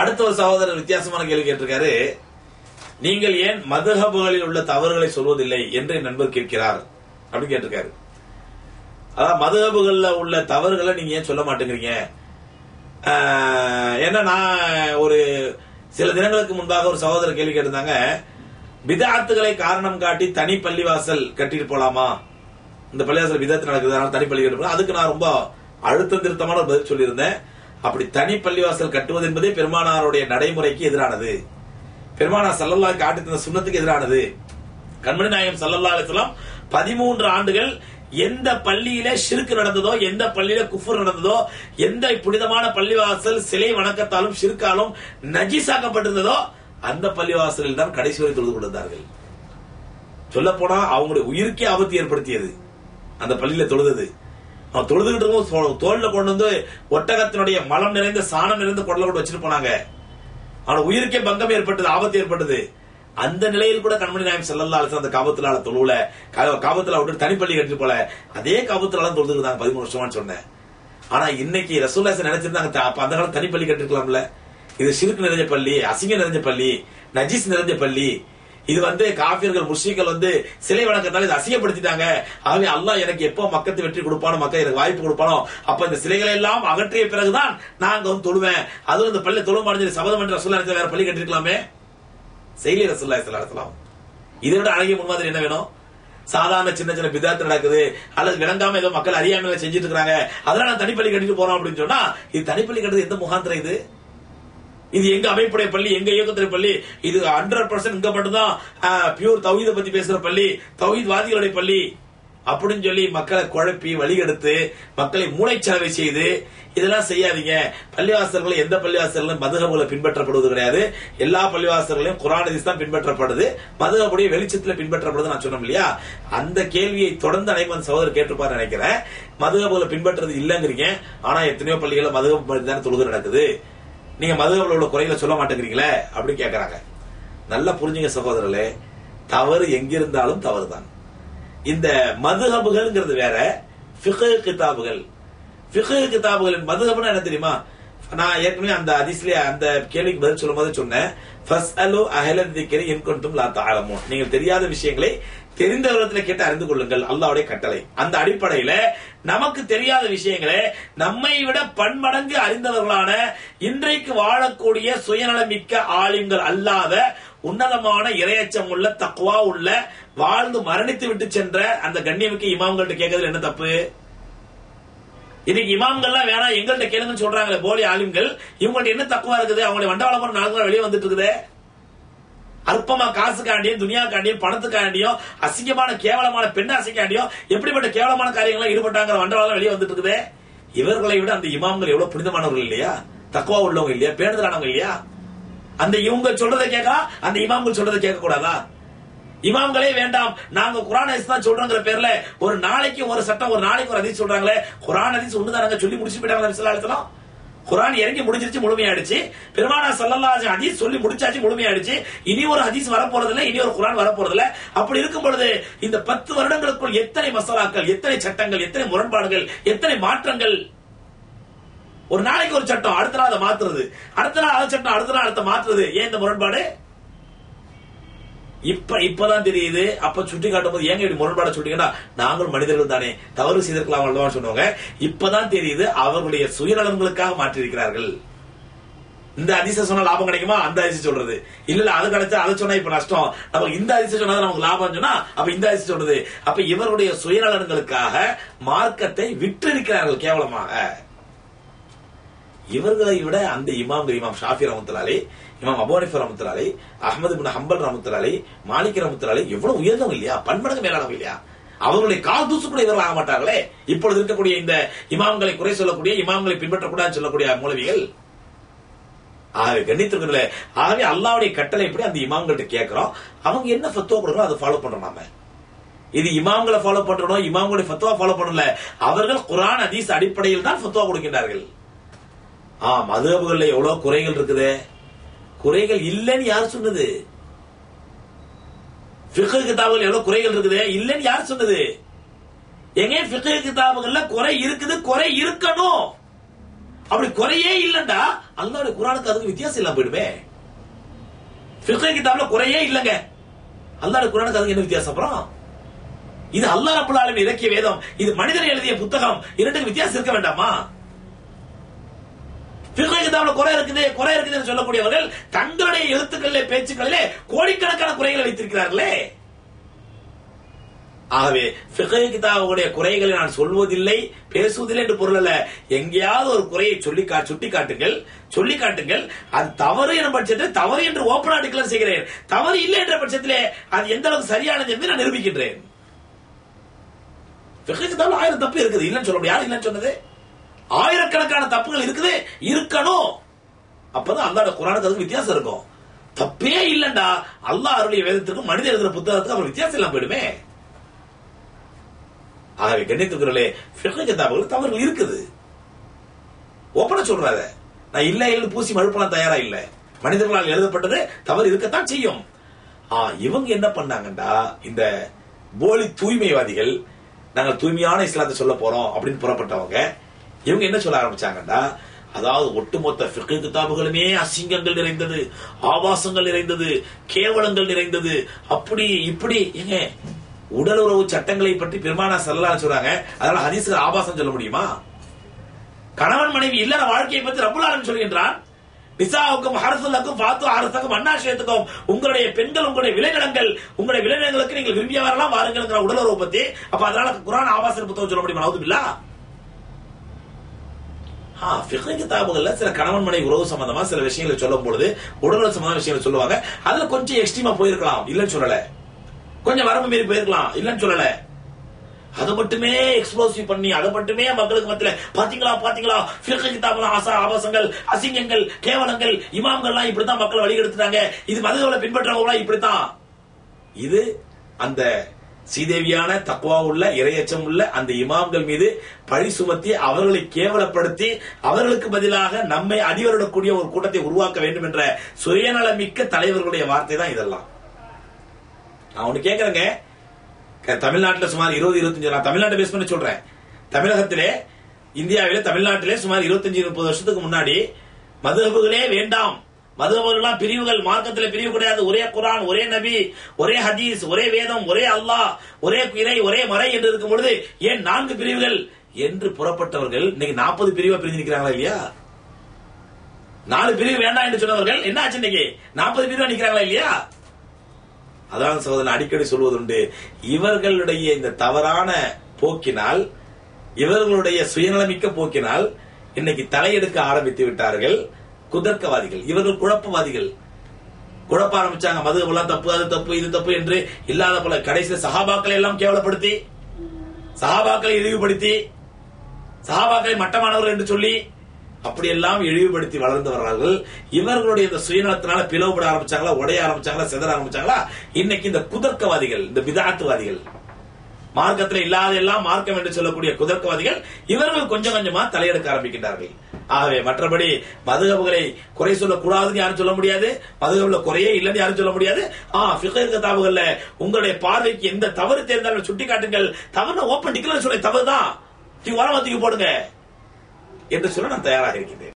அடுத்த ஒரு சகோதரர் வித்தியாசமான கேள்வி கேட்டிருக்காரு. நீங்கள் ஏன் மதுஹபுகளில் உள்ள தவறுகளை சொல்வதில்லை என்று என் நண்பர் கேட்கிறார் அப்படின்னு கேட்டிருக்காரு. அதான் மதுஹபுகள்ல உள்ள தவறுகளை நீங்க ஏன் சொல்ல மாட்டேங்கிறீங்க? ஏன்னா நான் ஒரு சில தினங்களுக்கு முன்பாக ஒரு சகோதரர் கேள்வி கேட்டிருந்தாங்க. விதார்த்துகளை காரணம் காட்டி தனி பள்ளிவாசல் கட்டிட்டு போலாமா? இந்த பள்ளிவாசல் விதத்து நடக்குது அதனால தனி பள்ளி கட்டு அதுக்கு நான் ரொம்ப அழுத்தம் திருத்தமான பதில் சொல்லியிருந்தேன். அப்படி தனி பள்ளிவாசல் கட்டுவது என்பதே பெருமானாருடைய நடைமுறைக்கு எதிரானது. பெருமானார் சல்லல்லா காட்டி தந்த சுண்ணத்துக்கு எதிரானது. கண்மணி நாயகம் சல்லல்லா அலிஸ்லாம் பதிமூன்று ஆண்டுகள் எந்த பள்ளியில சிறுக்கு நடந்ததோ எந்த பள்ளியில குஃபர் நடந்ததோ எந்த புனிதமான பள்ளிவாசல் சிலை வணக்கத்தாலும் சிறுக்காலும் நஜீஸாக்கப்பட்டிருந்ததோ அந்த பள்ளிவாசலில் தான் கடைசி வரை தொழுது கொண்டிருந்தார்கள். சொல்ல போனா அவங்களுடைய உயிருக்கே ஆபத்து ஏற்படுத்தியது. அந்த பள்ளியில தொழுதது. அவன் தொழுதுகிட்டு இருக்கும் தோல்ல கொண்டு வந்து ஒட்டகத்தினுடைய மலம் நிறைந்த சாணம் நிறைந்த குடல கொண்டு வச்சுட்டு போனாங்க. அவன் உயிருக்கே பங்கம் ஏற்பட்டது ஆபத்து ஏற்பட்டது. அந்த நிலையில் கூட கண்மணி நாயம் செல்லல்லா அலிஸ்லாம் அந்த காபத்துல தொழுவுல. காபத்துல விட்டு தனிப்பள்ளி கட்டிட்டு போல. அதே காபத்துல தொழுதுருந்தாங்க பதிமூணு வருஷமான்னு சொன்னேன். ஆனா இன்னைக்கு ரசூல்லாசன் நினைச்சிருந்தாங்க அப்ப அந்த காலம் தனிப்பள்ளி கட்டிருக்கலாம்ல. இது சிறுக்கு நிறைஞ்ச பள்ளி அசிங்கம் நிறைஞ்ச பள்ளி நஜீஸ் நிறைஞ்ச பள்ளி இது வந்து காபியர்கள் முஸ்லீம்கள் வந்து சிலை வணக்கத்தால் இதை அசியப்படுத்திட்டாங்க ஆகவே அல்லாஹ் எனக்கு எப்போ மக்கத்து வெற்றி கொடுப்பானோ மக்கள் எனக்கு வாய்ப்பு கொடுப்பானோ அப்ப இந்த சிலைகளை எல்லாம் அகற்றிய பிறகுதான் நான் அங்க வந்து தொழுவேன். அதுவும் இந்த பள்ளி தொழும் அடைஞ்சது சபதம் என்ற ரசூல்லா வேற பள்ளி கட்டிருக்கலாமே? செயலி ரசூல்லா ஸல்லல்லாஹு இதை விட அழகிய முன்மாதிரி என்ன வேணும்? சாதாரண சின்ன சின்ன விதத்து நடக்குது அல்லது விளங்காம ஏதோ மக்கள் அறியாமையில செஞ்சுட்டு இருக்காங்க அதெல்லாம் நான் தனிப்பள்ளி கட்டிட்டு போறோம் அப்படின்னு சொன்னா இது தனிப்பள்ளி கட்டுறது எந்த முகாந்திரம் இது? இது எங்க அமைப்புடைய பள்ளி எங்க இயக்கத்துடைய பள்ளி இது ஹண்ட்ரட் பர்சன்ட் இங்க மட்டும்தான் பியூர் தௌஹீத பத்தி பேசுற பள்ளி தௌஹீத் வாதிகளுடைய பள்ளி அப்படின்னு சொல்லி மக்களை குழப்பி வழிகெடுத்து மக்களை மூளைச்சலவை செய்து இதெல்லாம் செய்யாதீங்க. பள்ளிவாசல்களும் எந்த பள்ளிவாசல்களும் மதுகபுகளை பின்பற்றப்படுவது கிடையாது. எல்லா பள்ளிவாசல்களையும் குரான் தான் பின்பற்றப்படுது. மதுகபுடைய வெளிச்சத்துல பின்பற்றப்படுது நான் சொன்னோம் இல்லையா? அந்த கேள்வியை தொடர்ந்து அனைவன் சகோதரர் கேட்டுப்பார் நினைக்கிறேன். மதுகபுகளை பின்பற்றது இல்லைங்கிறீங்க. ஆனா எத்தனையோ பள்ளிகளில் மதுகபு தானே தொழுது நடக்குது. நீங்க மதுகபுகளோட குறைகளை சொல்ல மாட்டேங்கிறீங்களே அப்படின்னு கேக்குறாங்க. நல்லா புரிஞ்சுங்க சகோதரர்களே தவறு எங்கிருந்தாலும் தவறுதான். இந்த மதுஹபுகள்ங்கிறது வேற ஃபிக்ஹ் கிதாபுகள். ஃபிக்ஹ் கிதாபுகளின் மதுஹப்னா என்ன தெரியுமா? நான் ஏற்கனவே அந்த அதிசலே அந்த கேள்விக்கு பதில் சொல்லும் போது சொன்னேன் நீங்கள் தெரியாத விஷயங்களை தெரிந்தவரிடத்தில் கேட்டு அறிந்து கொள்ளுங்கள். அல்லாவுடைய கட்டளை. அந்த அடிப்படையில நமக்கு தெரியாத விஷயங்களை நம்மை விட பன்மடங்கு அறிந்தவர்களான இன்றைக்கு வாழக்கூடிய சுயநலமிக்க ஆளுங்கள் அல்லாத உன்னதமான இரையச்சம் உள்ள தக்குவா உள்ள வாழ்ந்து மரணித்து விட்டு சென்ற அந்த கண்ணியமிக்க இமாம்கள்ட்ட கேட்கறதுல என்ன தப்பு? இன்னைக்கு இமாம்கள்லாம் வேணாம் எங்கள்கிட்ட கேளுங்கன்னு சொல்றாங்களே போலி ஆளுங்கள் இவங்கள்ட்ட என்ன தக்குவா இருக்குது? அவங்களுடைய வண்டவாளம் நாலு வெளியே வந்துட்டு இருக்குதே. அற்பமா காசுக்காண்டியும் துனியாக்காண்டியும் பணத்துக்காண்டியும் அசிங்கமான கேவலமான பெண் அசைக்காண்டியும் எப்படிப்பட்ட கேவலமான காரியங்கள்லாம் ஈடுபட்டாங்கிற வண்டவாளம் வெளியே வந்துட்டு இருக்குது இவர்களை விட அந்த இமாம்கள் எவ்வளவு புனிதமானவர்கள் இல்லையா? தக்குவா உள்ளவங்க இல்லையா? பேணுதலானவங்க இல்லையா? அந்த இவங்க சொல்றதை கேட்கலாம் அந்த இமாம்கள் சொல்றதை கேட்க கூடாதா இமாம்களே வேண்டாம் நாங்க குரான் ஹதீஸ் தான் சொல்றோங்கிற பேர்ல ஒரு நாளைக்கு ஒரு சட்டம் ஒரு நாளைக்கு ஒரு அதிசி சொல்றாங்களே குரான் ஹதீஸ் ஒண்ணுதானங்க சொல்லி முடிச்சு போயிட்டாங்க குரான் இறங்கி முடிஞ்சிருச்சு முழுமையாயிடுச்சு. பெருமானா சல்லல்லா ஹதீஸ் சொல்லி முடிச்சாச்சு முழுமையாயிடுச்சு. இனி ஒரு ஹதீஸ் வரப்போறது இனி ஒரு குரான் வரப்போறது அப்படி இருக்கும் பொழுது இந்த பத்து வருடங்களுக்குள் எத்தனை மசாலாக்கள் எத்தனை சட்டங்கள் எத்தனை முரண்பாடுகள் எத்தனை மாற்றங்கள்? ஒரு நாளைக்கு ஒரு சட்டம் அடுத்த நாள் அதை மாத்துறது. அடுத்த நாள் அதை சட்டம் அடுத்த நாள் அடுத்த மாத்துறது. ஏன் இந்த முரண்பாடு? இப்ப இப்பதான் தெரியுது. அப்ப சுட்டி காட்டும் போது ஏங்க இப்படி முரண்பாட சுட்டிங்கன்னா? நாங்களும் மனிதர்கள் தானே. தவறு செய்திருக்கலாம் அல்லவா சொன்னவங்க. இப்பதான் தெரியுது அவர்களுடைய சுயநலன்களுக்காக மாற்றியிருக்கிறார்கள். இந்த அதிசய சொன்னா லாபம் கிடைக்குமா? அந்த அதிசயம் சொல்றது. இல்ல இல்ல அது கிடைச்சா அதை சொன்னா இப்ப நஷ்டம். நம்ம இந்த அதிசயம் சொன்னா நமக்கு லாபம் சொன்னா அப்ப இந்த அதிசயம் சொல்றது. அப்ப இவருடைய சுயநலன்களுக்காக மார்க்கத்தை விற்றிருக்கிறார்கள் கேவலமாக. இவர்களை விட அந்த இமாம்கள் இமாம் ஷாஃபி ரமத்துலாலே இமாம் அபோனிஃபர் ரமத்துலாலே அஹமது பின் ஹம்பல் ரமத்துலாலே மாணிக்க ரமத்துலாலே எவ்வளவு உயர்ந்தவங்க இல்லையா? பன்மடங்கு மேலானவங்க இல்லையா? அவர்களுடைய கால் தூசு கூட இவர்கள் ஆக மாட்டார்களே இப்பொழுது இருக்கக்கூடிய இந்த இமாம்களை குறை சொல்லக்கூடிய இமாம்களை பின்பற்றக்கூடாதுன்னு சொல்லக்கூடிய மூலவிகள் ஆகவே கண்ணித்திருக்கிறதுல ஆகவே அல்லாவுடைய கட்டளை எப்படி அந்த இமாம்கள்ட்ட கேட்கிறோம்? அவங்க என்ன ஃபத்துவா கொடுக்கறோம் அதை ஃபாலோ பண்றோம் நாம. இது இமாம்களை ஃபாலோ பண்றோம் இமாம்களுடைய ஃபத்துவா ஃபாலோ பண்ணல. அவர்கள் குரான் அதீஸ் அடிப்படையில் தான் ஃபத்துவா கொடுக்கின்றார்கள். ஆ மதுகபுகள்ல எவ்வளவு குறைகள் இருக்குது? குறைகள் இல்லைன்னு யார் சொன்னது? பிக்கு கிதாபுகள் எவ்வளவு குறைகள் இருக்குது? இல்லைன்னு யார் சொன்னது? எங்க பிக்கு கிதாபுகள்ல குறை இருக்குது? குறை இருக்கணும். அப்படி குறையே இல்லைண்டா. அல்லாவுடைய குரானுக்கு அதுக்கு வித்தியாசம் இல்லாம போயிடுமே. பிக்கு கிதாபுல குறையே இல்லைங்க. அல்லாவுடைய குரானுக்கு அதுக்கு என்ன வித்தியாசம் அப்புறம்? இது அல்லாஹ் ரப்பல் இலக்கிய வேதம். இது மனிதர் எழுதிய புத்தகம். இரண்டுக்கு வித்தியாசம் இருக்க வேண்டாமா? ஃபிக்ஹ் கிதாப்ல குறை இருக்குது குறை இருக்குதுன்னு சொல்லக்கூடியவர்கள் தங்களுடைய எழுத்துக்களிலே பேச்சுக்களிலே கோடிக்கணக்கான குறைகளை வைத்திருக்கிறார்களே. ஆகவே பிகை கிதாபுடைய குறைகளை நான் சொல்வதில்லை பேசுவதில்லை என்று பொருள் அல்ல. எங்கேயாவது ஒரு குறையை சொல்லி சுட்டி காட்டுங்கள் சொல்லி காட்டுங்கள். அது தவறு என்ற பட்சத்தில் தவறு என்று ஓப்பனா டிக்ளேர் செய்கிறேன். தவறு இல்லை என்ற பட்சத்திலே அது எந்த அளவுக்கு சரியானது என்று நான் நிரூபிக்கின்றேன். ஃபிகஹ் ஆயிரம் தப்பு இருக்குது. இல்லைன்னு சொல்ல முடியாது. இல்லைன்னு சொன்னது? ஆயிரக்கணக்கான தப்புகள் இருக்குது இருக்கணும். அப்பதான் அல்லாட குரானுக்கு அதுக்கு வித்தியாசம் இருக்கும். தப்பே இல்லைண்டா. அல்லாஹ் அருளிய வேதத்திற்கும் மனித எழுதுற புத்தகத்துக்கு அவர் வித்தியாசம் இல்லாம போயிடுமே. ஆகவே கண்ணியத்துக்குறளே ஃபிக்ஹ் கிதாபுகள் தவறுகள் இருக்குது. ஓப்பனா சொல்றாத. நான் இல்லை இல்ல பூசி மழுப்பலாம் தயாரா இல்லை. மனிதர்களால் எழுதப்பட்டது தவறு இருக்கத்தான் செய்யும். ஆ இவங்க என்ன பண்ணாங்கண்டா? இந்த போலி தூய்மைவாதிகள் நாங்கள் தூய்மையான இஸ்லாத்தை சொல்ல போறோம் அப்படின்னு புறப்பட்டவங்க இவங்க என்ன சொல்ல ஆரம்பிச்சாங்கன்னா அதாவது ஒட்டுமொத்த கிதாபுகளுமே அசிங்கங்கள் நிறைந்தது ஆபாசங்கள் நிறைந்தது கேவலங்கள் நிறைந்தது. அப்படி இப்படி ஏங்க உடல் உறவு சட்டங்களை பற்றி பெருமானா சொல்லலாம் சொல்றாங்க. அதனால ஹதீஸ்கள் ஆபாசம் சொல்ல முடியுமா? கணவன் மனைவி இல்லற வாழ்க்கையை பற்றி ரப்புல் சொல்கின்றான் நிசாவுக்கும் ஹரசுலக்கும் பாத்து அரசுக்கும் அண்ணாஷயத்துக்கும் உங்களுடைய பெண்கள் உங்களுடைய விளைநிலங்கள் உங்களுடைய விளைநிலங்களுக்கு நீங்கள் விரும்பிய வரலாம் வாருங்கிற உடல் உறவு பத்தி அப்ப அதனால குரான் ஆபாச புத்தகம் சொல்ல முடியுமா? நவுதுபில்லா. ஃபிக்ஹ் கிதாபுகள்ல சில கணவன் மனைவி உறவு சம்பந்தமா சில விஷயங்களை சொல்லும் பொழுது உடல் சம்பந்தமான விஷயங்களை சொல்லுவாங்க. அதுல கொஞ்சம் எக்ஸ்ட்ரீமா போயிருக்கலாம். இல்லைன்னு சொல்லல. கொஞ்சம் வரம்பு மீறி போயிருக்கலாம். இல்லைன்னு சொல்லல. அதை மட்டுமே எக்ஸ்ப்ளோசிவ் பண்ணி அதை மட்டுமே மக்களுக்கு மத்தியில பாத்தீங்களா பாத்தீங்களா ஃபிக்ஹ் கிதாபுல ஆசா ஆபாசங்கள் அசிங்கங்கள் கேவலங்கள் இமாம்கள்லாம் இப்படித்தான் மக்கள் வழிகெடுத்துட்டாங்க. இது மதங்களை பின்பற்றவங்களாம் இப்படித்தான்? இது அந்த சீதேவியான தக்குவா உள்ள இரையச்சம் உள்ள அந்த இமாம்கள் மீது பழி சுமத்தி அவர்களை கேவலப்படுத்தி அவர்களுக்கு பதிலாக நம்மை அடிவரிடக்கூடிய ஒரு கூட்டத்தை உருவாக்க வேண்டும் என்ற சுயநலமிக்க தலைவர்களுடைய வார்த்தை தான் இதெல்லாம். நான் ஒண்ணு கேக்குறேங்க. தமிழ்நாட்டில் சுமார் இருபது இருபத்தஞ்சு நான் தமிழ்நாட்டை பேஸ் பண்ணி சொல்றேன். தமிழகத்திலே இந்தியாவிலே தமிழ்நாட்டிலே சுமார் இருபத்தஞ்சு முப்பது வருஷத்துக்கு முன்னாடி மதுரபுகளே வேண்டாம். மதுஹபுகள்லாம் பிரிவுகள் மார்க்கத்துல பிரிவு கிடையாது. ஒரே குரான் ஒரே நபி ஒரே ஹதீஸ் ஒரே வேதம் ஒரே அல்லாஹ் ஒரே இறை ஒரே மறை என்று இருக்கும் பொழுது ஏன் நான்கு பிரிவுகள்? என்று புறப்பட்டவர்கள் இன்னைக்கு நாற்பது பிரிவா பிரிஞ்சு நிற்கிறாங்களா இல்லையா? நாலு பிரிவு வேண்டாம் என்று சொன்னவர்கள் என்ன ஆச்சு இன்னைக்கு? நாற்பது பிரிவா நிக்கிறாங்களா இல்லையா? அதான் சகோதரன் அடிக்கடி சொல்வதுண்டு இவர்களுடைய இந்த தவறான போக்கினால் இவர்களுடைய சுயநலமிக்க போக்கினால் இன்னைக்கு தலையெடுக்க ஆரம்பித்து விட்டார்கள். குதர்க்கவாதிகள் இவர்கள் குழப்பவாதிகள். குழப்ப ஆரம்பிச்சாங்க. மது எல்லாம் தப்பு அது தப்பு இது தப்பு என்று இல்லாத போல கடைசியில் சகாபாக்களை எல்லாம் கேவலப்படுத்தி சகாபாக்களை இழிவுபடுத்தி சகாபாக்களை மட்டமானவர்கள் என்று சொல்லி அப்படியெல்லாம் இழிவுபடுத்தி வளர்ந்து வர்றார்கள். இவர்களுடைய இந்த சுயநலத்தினால பிளவுபட ஆரம்பிச்சாங்களா உடைய ஆரம்பிச்சாங்களா செதற ஆரம்பிச்சாங்களா? இன்னைக்கு இந்த குதர்க்கவாதிகள் இந்த விதாத்துவாதிகள் மார்க்கத்தில் இல்லாத எல்லாம் மார்க்கம் என்று சொல்லக்கூடிய குதர்க்கவாதிகள் இவர்கள் கொஞ்சம் கொஞ்சமா தலையெடுக்க ஆரம்பிக்கின்றார்கள். ஆகவே மற்றபடி மதுகபுகளை குறை சொல்லக்கூடாதுன்னு யாரும் சொல்ல முடியாது. மதுகபுல குறையே இல்லைன்னு யாரும் சொல்ல முடியாது. ஆ ஃபிகர் கிதாபுகள்ல உங்களுடைய பார்வைக்கு எந்த தவறு தெரிந்தாலும் சுட்டி காட்டுங்கள். தவறு ஓப்பன் டிக்ளேர் சொல்ல தவறுதான். தூக்கி ஓரமா தூக்கி போடுங்க. என்று சொல்ல நான் தயாராக இருக்கிறேன்